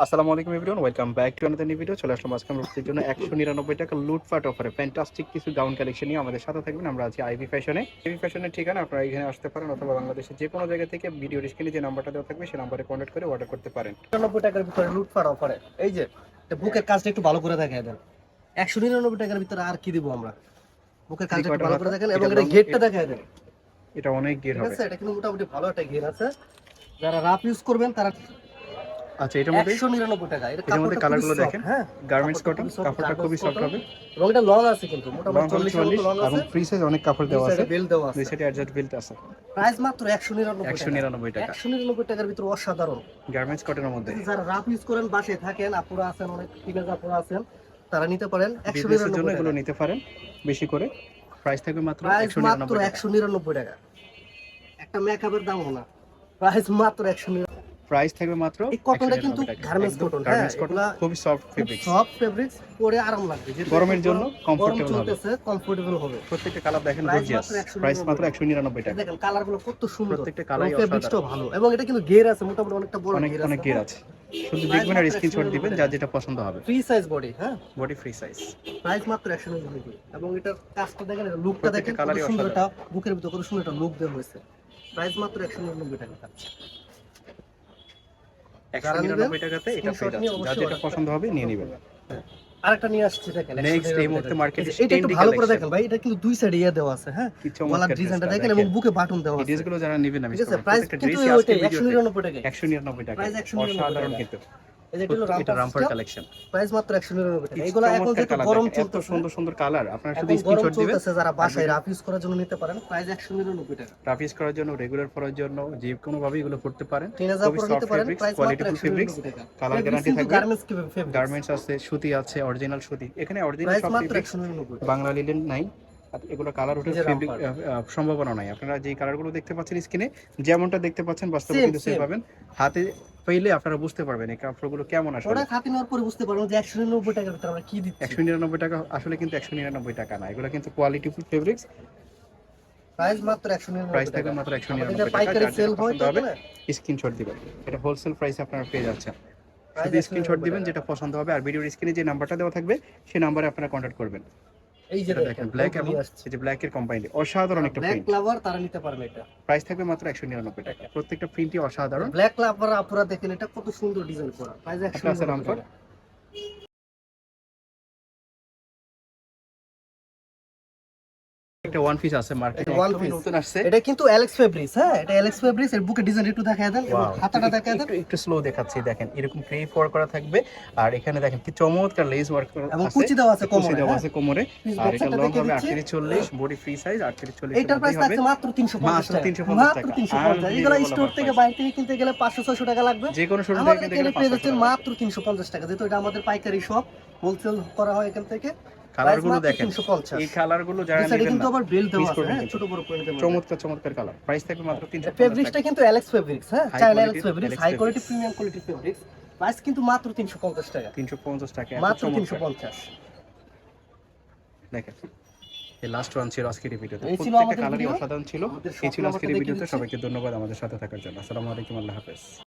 আসসালামু আলাইকুম everyone welcome back to another video চলে আসলাম আজকে আমরা জন্য একশো নিরানব্বই টাকা লুটপাট অফারে ফ্যান্টাস্টিক কিছু গাউন কালেকশন নিয়ে আমাদের সাথে থাকবেন আমরা আছি আইভি ফ্যাশনে আইভি ফ্যাশনের ঠিকানা আপনারা এখানে আসতে পারেন অথবা বাংলাদেশের যে কোনো জায়গা থেকে ভিডিও স্ক্রিনে যে নাম্বারটা দেওয়া থাকবে সেই নাম্বারে কন্ট্যাক্ট করে অর্ডার করতে পারেন। নিরানব্বই টাকার ভিতরে লুটফাট অফারে এই যে বুকের কাজটা একটু ভালো করে দেখাই দেন। একশো নিরানব্বই টাকার ভিতরে আর কি দিব আমরা? বুকের কাজটা একটু ভালো করে দেখেন এবং এটা গেটটা দেখাই দেন। এটা অনেক ঠিক হবে। আছে এটা কিন্তু মোটামুটি ভালো একটা গের আছে। যারা রাফ ইউজ করবেন তারা আচ্ছা এটার মধ্যে? একশো নিরানব্বই টাকা। এটা এটার মধ্যে কালারগুলো দেখেন। হ্যাঁ? গার্মেন্টস কটন কাপড়টা খুবই সফট হবে। এবং এটা লং আছে কিন্তু মোটামুটি হবে চল্লিশ চল্লিশ লং এবং ফ্রি সাইজ অনেক কাপড় দেওয়া আছে। বেল দেওয়া আছে। সাইডে অ্যাডজাস্ট বেল্ট আছে। প্রাইস মাত্র একশো নিরানব্বই একশো টাকা নিরানব্বই টাকা। একশো নিরানব্বই টাকার ভিতরে অসাধারণ। গার্মেন্টস কটনের মধ্যে। যারা রাফ ইউজ করেন বাসে থাকেন আপুরা আছেন অনেক টিনেজ আপুরা আছেন তারা নিতে পারেন একশো বিজনেসের জন্য এগুলো নিতে পারেন। বেশি করে। প্রাইস থাকবে মাত্র প্রাইস একশো মাত্র নিরানব্বই টাকা। একটা মেকআপের দামও না। প্রাইস মাত্র একশো নিরানব্বই প্রাইস থাকবে মাত্র এই কটনটা কিন্তু cotton, হ্যাঁ, গার্মেন্টস কটন খুবই সফট ফেব্রিক সব ফেব্রিক্স পরে আরাম লাগবে। গরমের জন্য কমফোর্টেবল হবে। চলতেছে কমফোর্টেবল হবে। প্রত্যেকটা কালার দেখেন গর্জিয়াস প্রাইস মাত্র 199 টাকা। দেখেন কালারগুলো কত সুন্দর। প্রত্যেকটা কালারই ফেব্রিক্সটাও ভালো। এবং এটা কিন্তু গের আছে মোটামুটি অনেকটা বড় অনেক গের অনেক আছে গিয়ার আছে। শুধু দেখবেন আর স্ক্রিনশট দিবেন যা যেটা পছন্দ হবে। ফ্রি সাইজ বডি হ্যাঁ? বডি ফ্রি সাইজ প্রাইস মাত্র একশো নিরানব্বই এবং এটার কাজটা দেখেন লুকটা দেখেন কত সুন্দর। একটা বুকের ভিতর কত সুন্দর একটা লুক দেওয়া হয়েছে। প্রাইস মাত্র একশো নিরানব্বই টাকা। থাকছে যারা নেবেন, 199 টাকাতে এটা পেয়ে নিয়ে যাচ্ছে। যা যেটা পছন্দ হবে নিয়ে নেবেন। আরেকটা নিয়ে আসছি দেখেন নেক্সট এই মুহূর্তে মার্কেটে এটা একটু ভালো করে দেখেন ভাই এটা কিন্তু দুই সাইডে ইয়া দেওয়া আছে হ্যাঁ? গলার ডিজাইনটা দেখেন এবং বুকে বাটন দেওয়া আছে। ড্রেসগুলো যারা নেবেন আমি ঠিক আছে প্রাইস কিন্তু ওইটাই একশো নিরানব্বই টাকা। 199 টাকা। 199 অসাধারণ কিন্তু। এটা এটা রামপার রামপার কালেকশন প্রাইস মাত্র একশো নিরানব্বই টাকা। এগুলো এখন যেহেতু গরম এত সুন্দর সুন্দর কালার আপনারা শুধু স্ক্রিনশট দিবেন। যারা বাসায় রাফ করার জন্য নিতে পারেন প্রাইস একশো নিরানব্বই টাকা। রাফিস করার জন্য রেগুলার পরার জন্য যে কোনো ভাবে এগুলো করতে পারেন টিনেজার খুবই নিতে পারেন প্রাইস মাত্র 199 টাকা। কালার গ্যারান্টি থাকবে। গার্মেন্টস কি গার্মেন্টস আছে সুতি আছে অরিজিনাল সুতি এখানে অরিজিনাল সব মাত্র fabrics, 199 বাংলা লিলেন নাই। এগুলো কালার ওঠার। সম্ভাবনা নাই। আপনারা যে কালারগুলো দেখতে পাচ্ছেন স্কিনে যেমনটা দেখতে পাচ্ছেন বাস্তবে কিন্তু সেম পাবেন। হাতে পেইলে আপনারা বুঝতে পারবেন এই কাপড়গুলো কেমন আসলে। ওটা খাতি নেওয়ার পরে বুঝতে পারবেন যে একশো নিরানব্বই টাকার ভিতরে আমরা কি দিচ্ছি। একশো নিরানব্বই টাকা আসলে কিন্তু একশো নিরানব্বই টাকা না। এগুলো কিন্তু কোয়ালিটি ফুল ফেব্রিক্স প্রাইস মাত্র একশো প্রাইস থাকবে মাত্র টাকা। পাইকারি সেল হয় স্ক্রিনশট দিবেন। এটা হোলসেল প্রাইস আপনারা পেয়ে যাচ্ছেন। Price শুধু স্ক্রিনশট দিবেন যেটা পছন্দ হবে। আর ভিডিওর স্ক্রিনে যে নাম্বারটা দেওয়া থাকবে সেই নাম্বারে আপনারা কন্ট্যাক্ট করবেন। এই যে দেখেন ব্ল্যাক এবং এই যে ব্ল্যাক এর কোম্পানি অসাধারণ একটা ব্ল্যাক প্রিন্ট লাভার তারা নিতে পারবে এটা। প্রাইস থাকবে মাত্র একশো নিরানব্বই টাকা। প্রত্যেকটা প্রিন্টই অসাধারণ। ব্ল্যাক লাভার আপুরা দেখেন এটা কত সুন্দর ডিজাইন করা। প্রাইস একশো আপনার আছে নিরানব্বই রামপার? টাকা। একটা ওয়ান পিস আছে মার্কেটে one piece। নতুন আসছে। এটা কিন্তু অ্যালেক্স ফেব্রিক্স হ্যাঁ? এটা অ্যালেক্স ফেব্রিক্স এর বুকে ডিজাইন একটু দেখায় দেন এবং হাতাটা দেখায় দেন। একটু একটু স্লো দেখাচ্ছি দেখেন এরকম ক্রেপ ওয়ার্ক করা থাকবে। আর এখানে দেখেন কি চমৎকার লেস ওয়ার্ক আছে এবং কুচি দেওয়া আছে কুচি কোমরে দেওয়া হ্ঁ। আছে কোমরে। আর এটা লং হবে দিচ্ছি। আটত্রিশ চল্লিশ বডি ফ্রি সাইজ আটত্রিশ চল্লিশ এটার প্রাইস থাকছে মাত্র তিনশো পঞ্চাশ মাত্র 350 মাত্র টাকা। তিনশো পঞ্চাশ। এগুলো স্টোর থেকে বাইরে থেকে কিনতে গেলে পাঁচশো ছয়শো টাকা লাগবে। যে কোনো শুরু আমাদের থেকে কিন্তু যাচ্ছেন মাত্র তিনশো পঞ্চাশ টাকা যেহেতু এটা আমাদের পাইকারি শপ হোলসেল করা হয় এখান থেকে। কালারগুলো দেখেন। এই কালারগুলো যারা নেবেন কিন্তু আবার বেল দেওয়া আছে হ্যাঁ? ছোট বড় করে নিতে চমৎকার চমৎকার কালার প্রাইস থাকবে মাত্র তিনশো ফেব্রিক্সটা কিন্তু অ্যালেক্স ফেব্রিক্স হ্যাঁ? Alex fabrics high quality premium quality fabrics price কিন্তু মাত্র তিনশো পঞ্চাশ টাকা। তিনশো পঞ্চাশ টাকা মাত্র তিনশো চমৎকার। পঞ্চাশ। দেখেন এই লাস্ট ওয়ান ছিল আজকের ভিডিওতে। প্রত্যেকটা কালারই অসাধারণ ছিল। আমাদের এই ছিল আজকের ভিডিওতে। সবাইকে ধন্যবাদ আমাদের সাথে থাকার জন্য। আসসালামু আলাইকুম আল্লাহ হাফেজ।